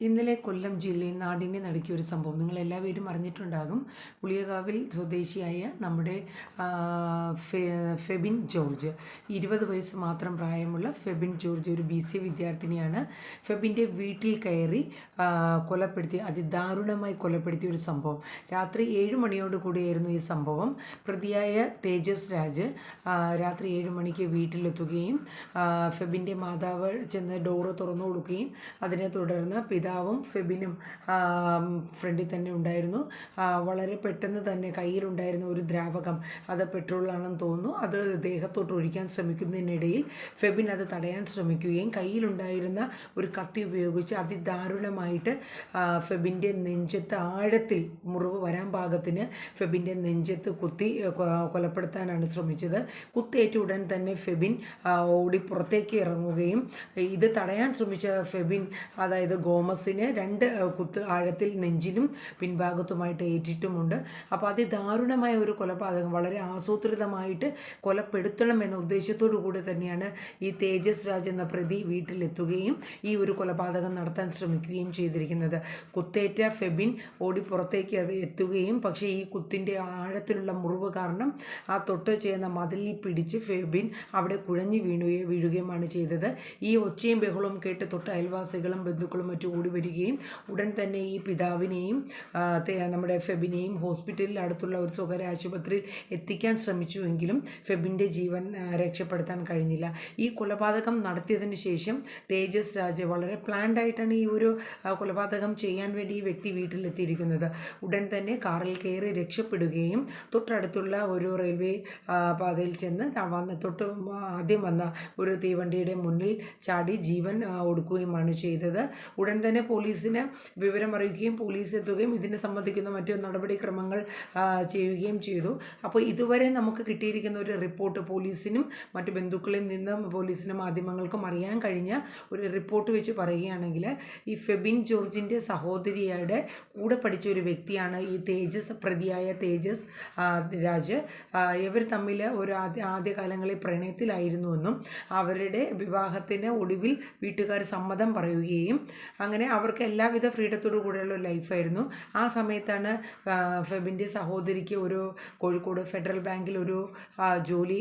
ഇന്നലെ കൊല്ലം ജില്ലയിൽ നാടിനെ നടുക്കിയ ഒരു സംഭവം. നിങ്ങൾ എല്ലാവരും അറിഞ്ഞിട്ടുണ്ടാകും. പുളിയകാവിൽ സ്വദേശിയായ നമ്മുടെ ഫെബിൻ ജോർജ്. ഇരുപത് വയസ്സ് മാത്രം പ്രായമുള്ള ഫെബിൻ ജോർജ് ഒരു ബി സി വിദ്യാർത്ഥിനിയാണ്. ഫെബിന്റെ വീട്ടിൽ കയറി കൊലപ്പെടുത്തി അതിദാരുണമായി കൊലപ്പെടുത്തിയ ഒരു സംഭവം. രാത്രി ഏഴ് മണിയോട് കൂടിയായിരുന്നു ഈ സംഭവം. പ്രതിയായ തേജസ് രാജ് രാത്രി ഏഴ് മണിക്ക് വീട്ടിലെത്തുകയും ഫെബിന്റെ മാതാവ് ചെന്ന് ഡോറ് തുറന്നു കൊടുക്കുകയും അതിനെ തുടർന്ന് പിതാവും ഫെബിനും ഫ്രണ്ടിൽ തന്നെ ഉണ്ടായിരുന്നു. വളരെ പെട്ടെന്ന് തന്നെ കയ്യിലുണ്ടായിരുന്ന ഒരു ദ്രാവകം അത് പെട്രോളാണെന്ന് തോന്നുന്നു. അത് ദേഹത്തോട്ട് ഒഴിക്കാൻ ശ്രമിക്കുന്നതിനിടയിൽ ഫെബിൻ അത് തടയാൻ ശ്രമിക്കുകയും കയ്യിലുണ്ടായിരുന്ന ഒരു കത്തി ഉപയോഗിച്ച് അതിദാരുണമായിട്ട് ഫെബിന്റെ നെഞ്ചത്ത് ആഴത്തിൽ മുറിവ് വരാൻ പാകത്തിന് ഫെബിന്റെ നെഞ്ചത്ത് കുത്തി കൊലപ്പെടുത്താനാണ് ശ്രമിച്ചത്. കുത്തേറ്റ ഉടൻ തന്നെ ഫെബിൻ ഓടി പുറത്തേക്ക് ഇറങ്ങുകയും ഇത് തടയാൻ ശ്രമിച്ച ഫെബിൻ അതായത് ഗോമസിന് രണ്ട് കുത്ത് ആഴത്തിൽ നെഞ്ചിലും പിൻഭാഗത്തുമായിട്ട് ഏറ്റിട്ടുമുണ്ട്. അപ്പോൾ അതിദാരുണമായ ഒരു കൊലപാതകം വളരെ ആസൂത്രിതമായിട്ട് കൊലപ്പെടുത്തണം എന്ന ഉദ്ദേശത്തോടു കൂടി തന്നെയാണ് ഈ തേജസ് രാജ് എന്ന പ്രതി വീട്ടിലെത്തുകയും ഈ ഒരു കൊലപാതകം നടത്താൻ ശ്രമിക്കുകയും ചെയ്തിരിക്കുന്നത്. കുത്തേറ്റ ഫെബിൻ ഓടി പുറത്തേക്ക് അത് എത്തുകയും പക്ഷേ ഈ കുത്തിന്റെ ആഴത്തിലുള്ള മുറിവ് കാരണം ആ തൊട്ട് ചെയ്യുന്ന മതിലിൽ പിടിച്ച് ഫെബിൻ അവിടെ കുഴഞ്ഞു വീണുകയും വീഴുകയുമാണ് ചെയ്തത്. ഈ ഒച്ചയും ബഹളവും കേട്ട് തൊട്ട് അയൽവാസികളും ബന്ധുക്കളും മറ്റും വരികയും ഉടൻ തന്നെ ഈ പിതാവിനെയും നമ്മുടെ ഫെബിനെയും ഹോസ്പിറ്റലിൽ അടുത്തുള്ള ഒരു സ്വകാര്യ ആശുപത്രിയിൽ എത്തിക്കാൻ ശ്രമിച്ചുവെങ്കിലും ഫെബിന്റെ ജീവൻ രക്ഷപ്പെടുത്താൻ കഴിഞ്ഞില്ല. ഈ കൊലപാതകം നടത്തിയതിന് ശേഷം തേജസ് രാജ് വളരെ പ്ലാൻഡ് ആയിട്ടാണ് ഈ ഒരു കൊലപാതകം ചെയ്യാൻ വേണ്ടി ഈ വ്യക്തി വീട്ടിലെത്തിയിരിക്കുന്നത്. ഉടൻ തന്നെ കാറിൽ കയറി രക്ഷപ്പെടുകയും തൊട്ടടുത്തുള്ള ഒരു റെയിൽവേ പാതയിൽ ചെന്ന് വന്ന് തൊട്ട് ആദ്യം വന്ന ഒരു തീവണ്ടിയുടെ മുന്നിൽ ചാടി ജീവൻ ഒടുക്കുകയുമാണ് ചെയ്തത്. ഉടൻ തന്നെ പോലീസിന് വിവരം അറിയിക്കുകയും പോലീസ് എത്തുകയും ഇതിനെ സംബന്ധിക്കുന്ന മറ്റു നടപടിക്രമങ്ങൾ ചെയ്യുകയും ചെയ്തു. അപ്പോൾ ഇതുവരെ നമുക്ക് കിട്ടിയിരിക്കുന്ന ഒരു റിപ്പോർട്ട് പോലീസിനും മറ്റു ബന്ധുക്കളിൽ നിന്നും പോലീസിനും മാധ്യമങ്ങൾക്കും അറിയാൻ കഴിഞ്ഞ ഒരു റിപ്പോർട്ട് വെച്ച് പറയുകയാണെങ്കിൽ ഈ ഫെബിൻ ജോർജിന്റെ സഹോദരിയുടെ കൂടെ പഠിച്ച ഒരു വ്യക്തിയാണ് ഈ തേജസ് പ്രതിയായ തേജസ് രാജ്. ഇവർ തമ്മിൽ ഒരു ആദ്യ ആദ്യകാലങ്ങളിൽ പ്രണയത്തിലായിരുന്നുവെന്നും അവരുടെ വിവാഹത്തിന് ഒടുവിൽ വീട്ടുകാർ സമ്മതം പറയുകയും അങ്ങനെ അവർക്ക് എല്ലാവിധ ഫ്രീഡത്തോടു കൂടെയുള്ള ലൈഫായിരുന്നു ആ സമയത്താണ് ഫെബിന്റെ സഹോദരിക്ക് ഒരു കോഴിക്കോട് ഫെഡറൽ ബാങ്കിൽ ഒരു ജോലി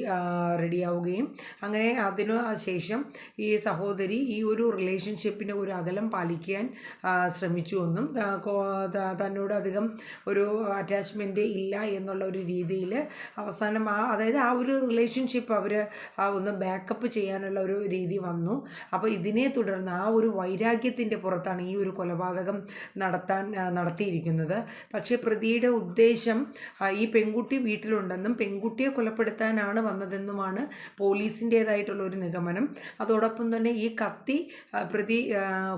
റെഡിയാവുകയും അങ്ങനെ അതിനു ശേഷം ഈ സഹോദരി ഈ ഒരു റിലേഷൻഷിപ്പിന്റെ ഒരു അകലം പാലിക്കാൻ ശ്രമിച്ചു എന്നും തന്നോട് അധികം ഒരു അറ്റാച്ച്മെന്റ് ഇല്ല എന്നുള്ള ഒരു രീതിയിൽ അവസാനം ആ അതായത് ആ ഒരു റിലേഷൻഷിപ്പ് അവർ ഒന്ന് ബാക്കപ്പ് ചെയ്യാനുള്ള ഒരു രീതി വന്നു. അപ്പോൾ ഇതിനെ തുടർന്ന് ആ ഒരു വൈരാഗ്യത്തിന്റെ പുറത്താണ് ഈ ഒരു കൊലപാതകം നടത്താൻ നടത്തിയിരിക്കുന്നത്. പക്ഷേ പ്രതിയുടെ ഉദ്ദേശം ഈ പെൺകുട്ടി വീട്ടിലുണ്ടെന്നും പെൺകുട്ടിയെ കൊലപ്പെടുത്താനാണ് വന്നതെന്നുമാണ് പോലീസിന്റേതായിട്ടുള്ള ഒരു നിഗമനം. അതോടൊപ്പം തന്നെ ഈ കത്തി പ്രതി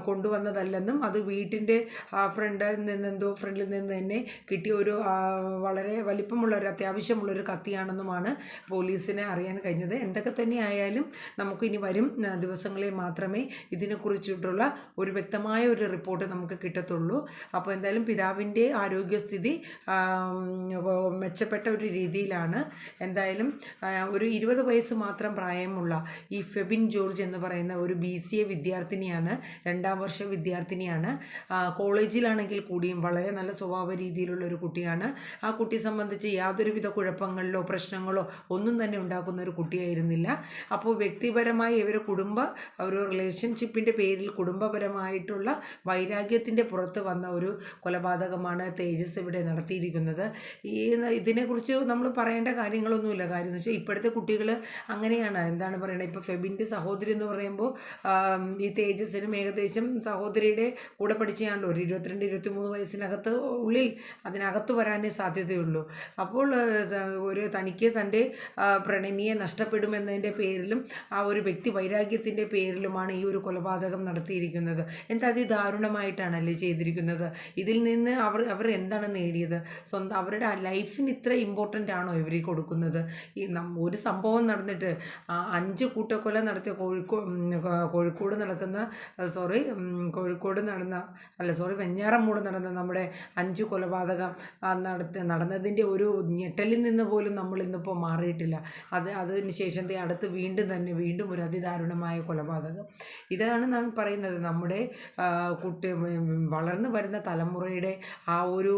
കൊണ്ടുവന്നതല്ലെന്നും അത് വീട്ടിന്റെ ഫ്രണ്ടിൽ നിന്നെന്തോ ഫ്രണ്ടിൽ നിന്ന് തന്നെ കിട്ടിയ ഒരു വളരെ വലിപ്പമുള്ള ഒരു അത്യാവശ്യമുള്ളൊരു കത്തിയാണെന്നുമാണ് പോലീസിനെ അറിയാൻ കഴിഞ്ഞത്. എന്തൊക്കെ തന്നെ ആയാലും നമുക്ക് ഇനി വരും ദിവസങ്ങളെ ദിവസങ്ങളിൽ മാത്രമേ ഇതിനെക്കുറിച്ചിട്ടുള്ള ഒരു വ്യക്തമായ ഒരു റിപ്പോർട്ട് നമുക്ക് കിട്ടത്തുള്ളൂ. അപ്പോൾ എന്തായാലും പിതാവിന്റെ ആരോഗ്യസ്ഥിതി മെച്ചപ്പെട്ട ഒരു രീതിയിലാണ്. എന്തായാലും ഒരു ഇരുപത് വയസ്സ് മാത്രം പ്രായമുള്ള ഈ ഫെബിൻ ജോർജ് എന്ന് പറയുന്ന ഒരു ബി സി എ വിദ്യാർത്ഥിനിയാണ് രണ്ടാം വർഷ വിദ്യാർത്ഥിനിയാണ്. കോളേജിലാണെങ്കിൽ കൂടിയും വളരെ നല്ല സ്വഭാവ രീതിയിലുള്ള ഒരു കുട്ടിയാണ്. ആ കുട്ടിയെ സംബന്ധിച്ച് യാതൊരുവിധ കുഴപ്പങ്ങളിലോ പ്രശ്നങ്ങളോ ഒന്നും തന്നെ ഉണ്ടാക്കുന്ന ഒരു കുട്ടിയായിരുന്നില്ല. അപ്പോൾ വ്യക്തിപരമായി ഇവർ കുടുംബ ഒരു റിലേഷൻഷിപ്പിന്റെ പേരിൽ കുടുംബപരമായിട്ടുള്ള വൈരാഗ്യത്തിന്റെ പുറത്ത് വന്ന ഒരു കൊലപാതകമാണ് തേജസ് ഇവിടെ നടത്തിയിരിക്കുന്നത്. ഈ ഇതിനെക്കുറിച്ച് നമ്മൾ പറയേണ്ട കാര്യങ്ങളൊന്നുമില്ല. കാര്യം എന്ന് വെച്ചാൽ ഇപ്പോഴത്തെ കുട്ടികൾ അങ്ങനെയാണ്. എന്താണ് പറയുന്നത് ഇപ്പോൾ ഫെബിന്റെ സഹോദരി എന്ന് പറയുമ്പോൾ ഈ തേജസ്സിനും ഏകദേശം സഹോദരിയുടെ കൂടെ പഠിച്ചാണല്ലോ ഒരു ഇരുപത്തിരണ്ട് ഇരുപത്തിമൂന്ന് വയസ്സിനകത്ത് ഉള്ളിൽ അതിനകത്ത് വരാനേ സാധ്യതയുള്ളൂ. അപ്പോൾ ഒരു തനിക്ക് തന്റെ പ്രണമിയെ നഷ്ടപ്പെടുമെന്നതിന്റെ പേരിലും ആ ഒരു വ്യക്തി വൈരാഗ്യത്തിന്റെ പേരിലുമാണ് ഈ ഒരു കൊലപാതകം നടത്തിയിരിക്കുന്നത്. എന്താ അതിദാരുണമായിട്ടാണല്ലേ ചെയ്തിരിക്കുന്നത്. ഇതിൽ നിന്ന് അവർ അവർ എന്താണ് നേടിയത്? സ്വന്തം അവരുടെ ലൈഫിന് ഇത്ര ഇമ്പോർട്ടന്റ് ആണോ ഇവർ കൊടുക്കുന്നത്? ഈ ഒരു സംഭവം നടന്നിട്ട് അഞ്ച് കൂട്ടക്കൊല നടത്തിയ കോഴിക്കോട് കോഴിക്കോട് നടക്കുന്ന സോറി കോഴിക്കോട് നടന്ന അല്ല സോറി വെഞ്ഞാറമ്മൂട് നടന്ന നമ്മുടെ അഞ്ച് കൊലപാതകം നടത്തി നടന്നതിന്റെ ഒരു ഞെട്ടലിൽ നിന്ന് പോലും നമ്മൾ ഇന്നിപ്പോൾ മാറിയിട്ടില്ല. അത് അതിന് ശേഷം അടുത്ത് വീണ്ടും തന്നെ വീണ്ടും ഒരു അതിദാരുണമായ കൊലപാതകം. ഇതാണ് നാം പറയുന്നത്. നമ്മുടെ കുട്ടി വളർന്നു വരുന്ന തലമുറയുടെ ആ ഒരു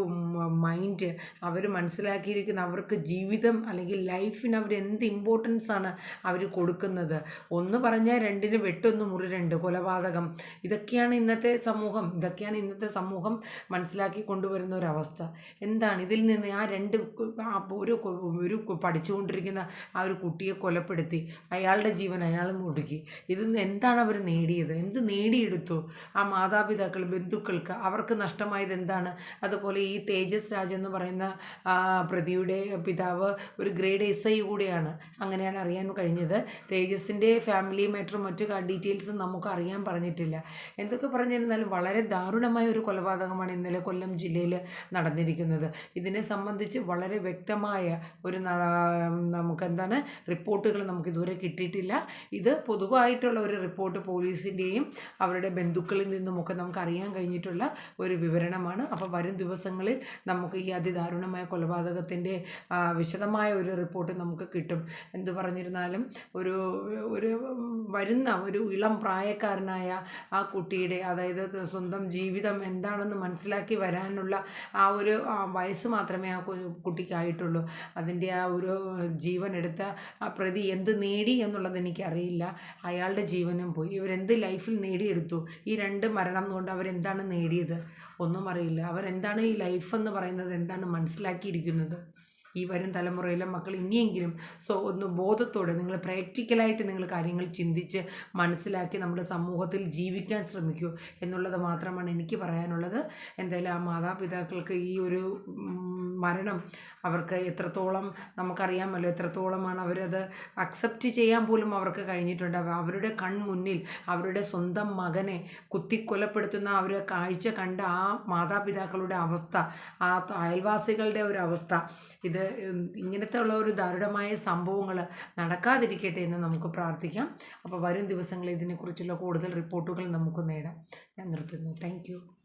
മൈൻഡ് അവർ മനസ്സിലാക്കിയിരിക്കുന്ന അവർക്ക് ജീവിതം അല്ലെങ്കിൽ ലൈഫിന് അവർ എന്ത് ഇമ്പോർട്ടൻസ് ആണ് അവർ കൊടുക്കുന്നത്. ഒന്ന് പറഞ്ഞാൽ രണ്ടിന് വെട്ടൊന്ന് മുറി രണ്ട് കൊലപാതകം. ഇതൊക്കെയാണ് ഇന്നത്തെ സമൂഹം. ഇതൊക്കെയാണ് ഇന്നത്തെ സമൂഹം മനസ്സിലാക്കി കൊണ്ടുവരുന്ന ഒരവസ്ഥ എന്താണ്? ഇതിൽ നിന്ന് ആ രണ്ട് ഒരു ഒരു പഠിച്ചുകൊണ്ടിരിക്കുന്ന ആ ഒരു കുട്ടിയെ കൊലപ്പെടുത്തി അയാളുടെ ജീവൻ അയാൾ മുടുക്കി. നിന്ന് എന്താണ് അവർ നേടിയത്? എന്ത് നേടിയെടുത്തു? ആ മാതാപിതാക്കൾ ബന്ധുക്കൾക്ക് അവർക്ക് നഷ്ടമായത് എന്താണ്? അതുപോലെ ഈ തേജസ് രാജ് എന്ന് പറയുന്ന പ്രതിയുടെ പിതാവ് ഒരു ഗ്രേഡ് എസ് ഐ കൂടിയാണ്. അങ്ങനെയാണ് അറിയാൻ കഴിഞ്ഞത്. തേജസിന്റെ ഫാമിലി മാറ്ററും മറ്റു ഡീറ്റെയിൽസും നമുക്ക് അറിയാൻ പറഞ്ഞിട്ടില്ല. എന്തൊക്കെ പറഞ്ഞിരുന്നാലും വളരെ ദാരുണമായ ഒരു കൊലപാതകമാണ് ഇന്നലെ കൊല്ലം ജില്ലയിൽ നടന്നിരിക്കുന്നത്. ഇതിനെ സംബന്ധിച്ച് വളരെ വ്യക്തമായ ഒരു നമുക്കെന്താണ് റിപ്പോർട്ടുകൾ നമുക്ക് ഇതുവരെ കിട്ടിയിട്ടില്ല. ഇത് പൊതുവായിട്ടുള്ള ഒരു റിപ്പോർട്ട് പോലീസിന്റെയും അവരുടെ ബന്ധുക്കളിൽ നിന്നുമൊക്കെ നമുക്ക് അറിയാൻ കഴിഞ്ഞിട്ടുള്ള ഒരു വിവരണമാണ്. അപ്പോൾ വരും ദിവസങ്ങളിൽ നമുക്ക് ഈ അതിദാരുണമായ കൊലപാതകത്തിന്റെ വിശദമായ ഒരു റിപ്പോർട്ട് നമുക്ക് കിട്ടും. എന്ത് പറഞ്ഞിരുന്നാലും ഒരു ഒരു വരുന്ന ഒരു ഇളം പ്രായക്കാരനായ ആ കുട്ടിയുടെ അതായത് സ്വന്തം ജീവിതം എന്താണെന്ന് മനസ്സിലാക്കി വരാനുള്ള ആ ഒരു വയസ്സ് മാത്രമേ ആ കുട്ടിക്കായിട്ടുള്ളൂ. അതിന്റെ ആ ഒരു ജീവൻ എടുത്ത ആ പ്രതി എന്ത് നേടി എന്നുള്ളത് എനിക്കറിയില്ല. അയാളുടെ ജീവനും പോയി. ഇവരെന്ത് ലൈഫിൽ നേടിയെടുത്തു? ഈ രണ്ട് മരണം എന്നുകൊണ്ട് അവരെന്താണ് നേടിയത്? ഒന്നും അറിയില്ല. അവരെന്താണ് ഈ ലൈഫ് എന്ന് പറയുന്നത്? എന്താണ് മനസ്സിലാക്കിയിരിക്കുന്നത്? ഈ വരും തലമുറയിലെ മക്കൾ ഇനിയെങ്കിലും സോ ഒന്ന് ബോധത്തോടെ നിങ്ങൾ പ്രാക്ടിക്കലായിട്ട് നിങ്ങൾ കാര്യങ്ങൾ ചിന്തിച്ച് മനസ്സിലാക്കി നമ്മുടെ സമൂഹത്തിൽ ജീവിക്കാൻ ശ്രമിക്കൂ എന്നുള്ളത് മാത്രമാണ് എനിക്ക് പറയാനുള്ളത്. എന്തായാലും ആ മാതാപിതാക്കൾക്ക് ഈ ഒരു മരണം അവർക്ക് എത്രത്തോളം നമുക്കറിയാമല്ലോ എത്രത്തോളമാണ് അവരത് അക്സെപ്റ്റ് ചെയ്യാൻ പോലും അവർക്ക് കഴിഞ്ഞിട്ടുണ്ട്. അവ- അവരുടെ കൺമുന്നിൽ അവരുടെ സ്വന്തം മകനെ കുത്തിക്കൊലപ്പെടുത്തുന്ന ഒരു കാഴ്ച കണ്ട ആ മാതാപിതാക്കളുടെ അവസ്ഥ ആ അയൽവാസികളുടെ ഒരു അവസ്ഥ ഇത് ഇങ്ങനത്തെ ഉള്ള ഒരു ദാരുണമായ സംഭവങ്ങൾ നടക്കാതിരിക്കട്ടെ എന്ന് നമുക്ക് പ്രാർത്ഥിക്കാം. അപ്പോൾ വരും ദിവസങ്ങളിൽ ഇതിനെക്കുറിച്ചുള്ള കൂടുതൽ റിപ്പോർട്ടുകൾ നമുക്ക് നേടാം. ഞാൻ നിർത്തുന്നു. താങ്ക്